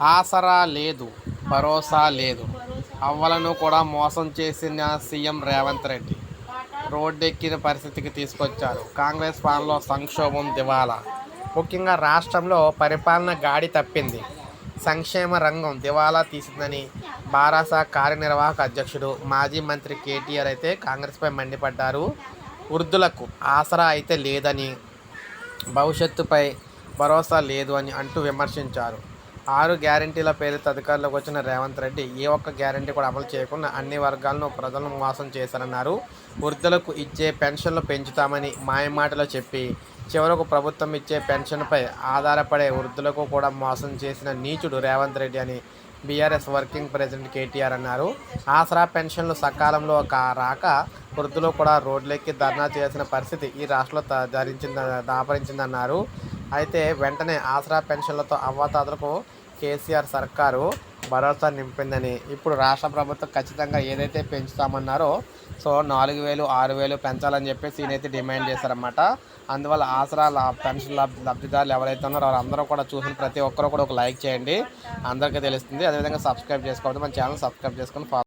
ఆసరా లేదు భరోసా లేదు. అవ్వలను కూడా మోసం చేసిన సీఎం రేవంత్ రెడ్డి రోడ్డెక్కిన పరిస్థితికి తీసుకొచ్చారు. కాంగ్రెస్ పాలనలో సంక్షోభం దివాలా ముఖ్యంగా రాష్ట్రంలో పరిపాలన గాడి తప్పింది. సంక్షేమ రంగం దివాలా తీసిందని బారాసా కార్యనిర్వాహక అధ్యక్షుడు మాజీ మంత్రి కేటీఆర్ అయితే కాంగ్రెస్పై మండిపడ్డారు. వృద్ధులకు ఆసరా అయితే లేదని భవిష్యత్తుపై భరోసా లేదు అని అంటూ విమర్శించారు. ఆరు గ్యారంటీల పేరుతో అధికారులకు వచ్చిన రేవంత్ రెడ్డి ఏ ఒక్క గ్యారంటీ కూడా అమలు చేయకుండా అన్ని వర్గాలను ప్రజలను మోసం చేశారన్నారు. వృద్ధులకు ఇచ్చే పెన్షన్లు పెంచుతామని మాయమాటలో చెప్పి చివరకు ప్రభుత్వం ఇచ్చే పెన్షన్పై ఆధారపడే వృద్ధులకు కూడా మోసం చేసిన నీచుడు రేవంత్ రెడ్డి అని బీఆర్ఎస్ వర్కింగ్ ప్రెసిడెంట్ కేటీఆర్ అన్నారు. ఆసరా పెన్షన్లు సకాలంలో రాక వృద్ధులు కూడా రోడ్లెక్కి ధర్నా చేసిన పరిస్థితి ఈ రాష్ట్రంలో ధరించింద దాపరించిందన్నారు. అయితే వెంటనే ఆసరా పెన్షన్లతో అవ్వాతాతలకు కేసీఆర్ సర్కారు భరోసా నింపిందని. ఇప్పుడు రాష్ట్ర ప్రభుత్వం ఖచ్చితంగా ఏదైతే పెంచుతామన్నారో సో నాలుగు వేలు ఆరు వేలు పెంచాలని చెప్పేసి ఈయనైతే డిమాండ్ చేశారన్నమాట. అందువల్ల ఆసరా లా- పెన్షన్ లబ్ లబ్ధిదారులు ఎవరైతే ఉన్నారో వాళ్ళందరూ కూడా చూసిన ప్రతి ఒక్కరు కూడా ఒక లైక్ చేయండి. అందరికీ తెలుస్తుంది. అదేవిధంగా సబ్స్క్రైబ్ చేసుకోవద్దు. మన ఛానల్ సబ్స్క్రైబ్ చేసుకొని ఫాలో